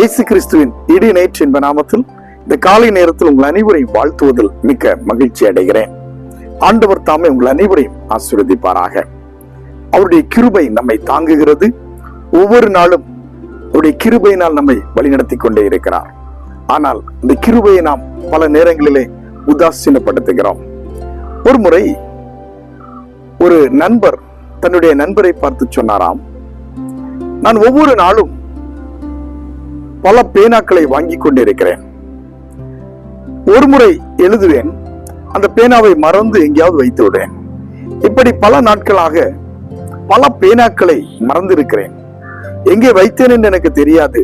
இயேசு கிறிஸ்துவின் இடி நேற்று என்ப நாமத்தில் இந்த காலை நேரத்தில் உங்கள் அனைவரையும் வாழ்த்துவதில் மிக்க மகிழ்ச்சி அடைகிறேன். ஆண்டவர் தாமே உங்கள் அனைவரையும் ஆசீர்வதிப்பாராக. அவருடைய கிருபை நம்மை தாங்குகிறது. ஒவ்வொரு நாளும் அவருடைய கிருபையினால் நம்மை வழிநடத்தி கொண்டே இருக்கிறார். ஆனால் இந்த கிருபையை நாம் பல நேரங்களிலே உதாசீனப்படுத்துகிறோம். ஒரு முறை ஒரு நண்பர் தன்னுடைய நண்பரை பார்த்து சொன்னாராம். நான் ஒவ்வொரு நாளும் பல பேனாக்களை வாங்கி கொண்டிருக்கிறேன். ஒரு முறை எழுதுவேன் அந்த பேனாவை மறந்து எங்கேயாவது வைத்து விடுவேன். இப்படி பல நாட்களாக பல பேனாக்களை மறந்திருக்கிறேன். எங்கே வைத்தேன் என்று எனக்கு தெரியாது.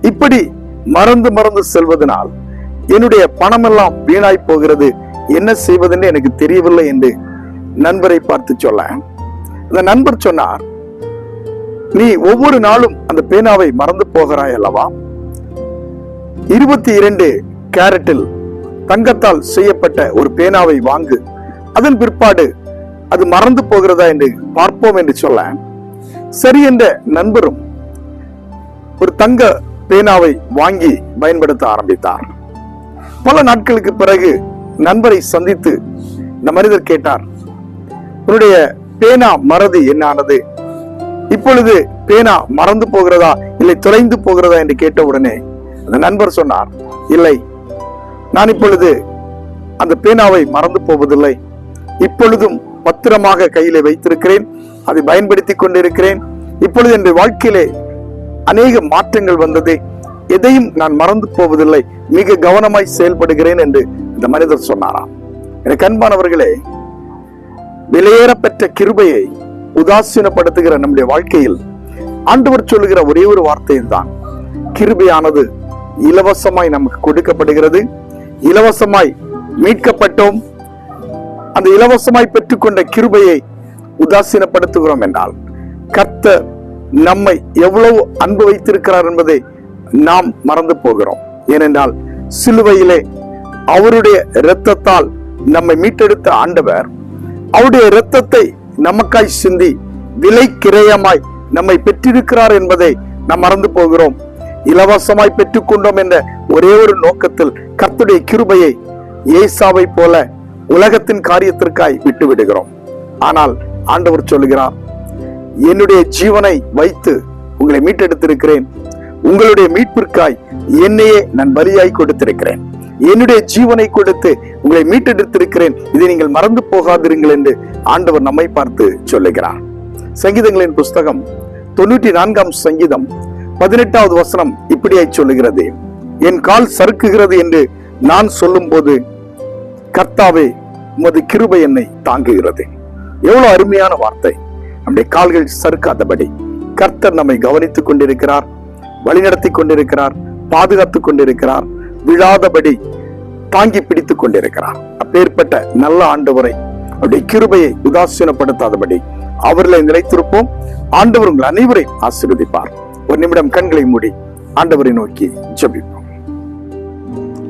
இப்படி மறந்து மறந்து செல்வதனால் என்னுடைய பணமெல்லாம் வீணாய் போகிறது. என்ன செய்வதென்று எனக்கு தெரியவில்லை என்று நண்பரை பார்த்து சொல்ல. அந்த நண்பர் சொன்னார் நீ ஒவ்வொரு நாளும் அந்த பேனாவை மறந்து போகிறாய் அல்லவா இருபத்தி இரண்டு கேரட்டில் தங்கத்தால் செய்யப்பட்ட ஒரு பேனாவை வாங்கு. அதன் பிற்பாடு அது மறந்து போகிறதா என்று பார்ப்போம் என்று சொல்ல. சரி என்ற நண்பரும் ஒரு தங்க பேனாவை வாங்கி பயன்படுத்த ஆரம்பித்தார். பல நாட்களுக்கு பிறகு நண்பரை சந்தித்து இந்த மனிதர் கேட்டார் உன்னுடைய பேனா மறதி என்ன ஆனது? இப்பொழுது பேனா மறந்து போகிறதா இல்லை தொலைந்து போகிறதா என்று கேட்ட உடனே அந்த நண்பர் சொன்னார் இல்லை நான் இப்பொழுது அந்த பேனாவை மறந்து போவதில்லை. இப்பொழுதும் பத்திரமாக கையிலே வைத்திருக்கிறேன் அதை பயன்படுத்தி கொண்டிருக்கிறேன். இப்பொழுது என்னுடைய வாழ்க்கையிலே அநேக மாற்றங்கள் வந்தது. எதையும் நான் மறந்து போவதில்லை. மிக கவனமாய் செயல்படுகிறேன் என்று இந்த மனிதர் சொன்னாராம். எனக்கு அன்பானவர்களே விலையேறப்பெற்ற கிருபையை உதாசீனப்படுத்துகிற நம்முடைய வாழ்க்கையில் ஆண்டவர் சொல்லுகிற ஒரே ஒரு வார்த்தையும் தான் கிருபையானது இலவசமாய் நமக்கு கொடுக்கப்படுகிறது. இலவசமாய் மீட்கப்பட்டோம். அந்த இலவசமாய் பெற்றுக்கொண்ட கிருபையை உதாசீனப்படுத்துகிறோம் என்றால் கர்த்தர் நம்மை எவ்வளவு அன்பு வைத்திருக்கிறார் என்பதை நாம் மறந்து போகிறோம். ஏனென்றால் சிலுவையிலே அவருடைய இரத்தத்தால் நம்மை மீட்டெடுத்த ஆண்டவர் அவருடைய இரத்தத்தை நமக்காய் சிந்தி விலை கிரயமாய் நம்மை பெற்றிருக்கிறார் என்பதை நாம் மறந்து போகிறோம். இலவசமாய் பெற்றுக்கொண்டோம் என்ற ஒரே ஒரு நோக்கத்தில் கர்த்துடைய கிருபையை ஏசாவை போல உலகத்தின் காரியத்திற்காய் விட்டு விடுகிறோம் ஆனால் ஆண்டவர் சொல்லுகிறார் என்னுடைய ஜீவனை வைத்து உங்களை மீட்டெடுத்திருக்கிறேன். உங்களுடைய மீட்பிற்காய் என்னையே நான் பலியாய் கொடுத்திருக்கிறேன். என்னுடைய ஜீவனை கொடுத்து உங்களை மீட்டெடுத்திருக்கிறேன். இதை நீங்கள் மறந்து போகாதிருங்கள் என்று ஆண்டவர் நம்மை பார்த்து சொல்லுகிறார். சங்கீதங்களின் புஸ்தகம் தொண்ணூற்றி நான்காம் சங்கீதம் பதினெட்டாவது வசனம் இப்படியாய் சொல்லுகிறது. என் கால் சறுக்குகிறது என்று நான் சொல்லும் போது கர்த்தாவே உமது கிருபை என்னை தாங்குகிறது. எவ்வளவு அருமையான வார்த்தை. நம்முடைய கால்கள் சறுக்காதபடி கர்த்தர் நம்மை கவனித்துக் கொண்டிருக்கிறார் வழிநடத்தி கொண்டிருக்கிறார் பாதுகாத்துக் கொண்டிருக்கிறார். விழாதபடி தாங்கி பிடித்துக் கொண்டிருக்கிறார். அப்பேற்பட்ட நல்ல ஆண்டவரை அவருடைய கிருபையை உதாசீனப்படுத்தாதபடி அவர்களை நிலைத்திருப்போம். ஆண்டவர் உங்கள் அனைவரையும் ஆசீர்வதிப்பார். ஒரு நிமிடம் கண்களை மூடி ஆண்டவரை நோக்கி ஜபிப்போம்.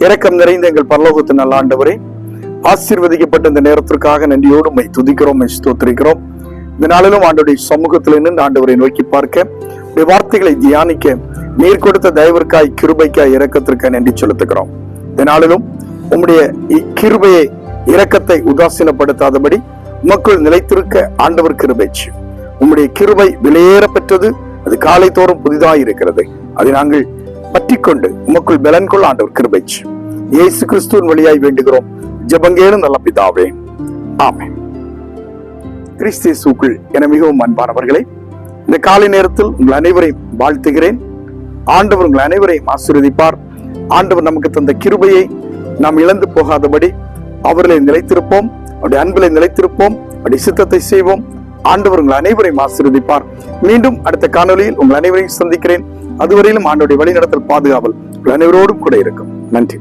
இரக்கம் நிறைந்த எங்கள் பரலோகத்தின் நல்ல ஆண்டவரே ஆசீர்வதிக்கப்பட்ட இந்த நேரத்திற்காக நன்றியோடு மை துதிக்கிறோம் ஸ்தோத்திரிக்கிறோம். இந்த நாளிலும் ஆண்டுடைய சமூகத்தில் நின்று ஆண்டவரை நோக்கி பார்க்க வார்த்தைகளை தியானிக்க நீர் கொடுத்த தயவிற்காய் கிருபைக்காய் இறக்கத்திற்காய் நன்றி செலுத்துகிறோம். இதனாலும் உம்முடைய கிருபையை இரக்கத்தை உதாசீனப்படுத்தாதபடி மக்கள் நிலைத்திருக்க ஆண்டவர் கிருபைச்சு உம்முடைய கிருபை விலையேற பெற்றது அது காலை தோறும் புதிதாக இருக்கிறது. அதை நாங்கள் பற்றிக்கொண்டு உமக்குள் பலன் கொள்ள ஆண்டவர் கிருபைச்சு இயேசு கிறிஸ்துவின் வழியாய் வேண்டுகிறோம். ஜபங்கேலும் நல்ல பிதாவே. ஆமென். கிறிஸ்தியசுக்குள் என மிகவும் அன்பானவர்களே இந்த காலை நேரத்தில் உங்கள் அனைவரையும் வாழ்த்துகிறேன். ஆண்டவர் உங்கள் அனைவரையும் ஆசீர்வதிப்பார். ஆண்டவர் நமக்கு தந்த கிருபையை நாம் இழந்து போகாதபடி அவர்களை நிலைத்திருப்போம். அவருடைய அன்பிலை நிலைத்திருப்போம். அவருடைய சித்தத்தை செய்வோம். ஆண்டவர் உங்கள் அனைவரையும் ஆசீர்வதிப்பார். மீண்டும் அடுத்த காணொலியில் உங்கள் அனைவரையும் சந்திக்கிறேன். அதுவரையிலும் ஆண்டோடைய வழிநடத்தல் பாதுகாவல் உங்கள் அனைவரோடும் கூட இருக்கும். நன்றி.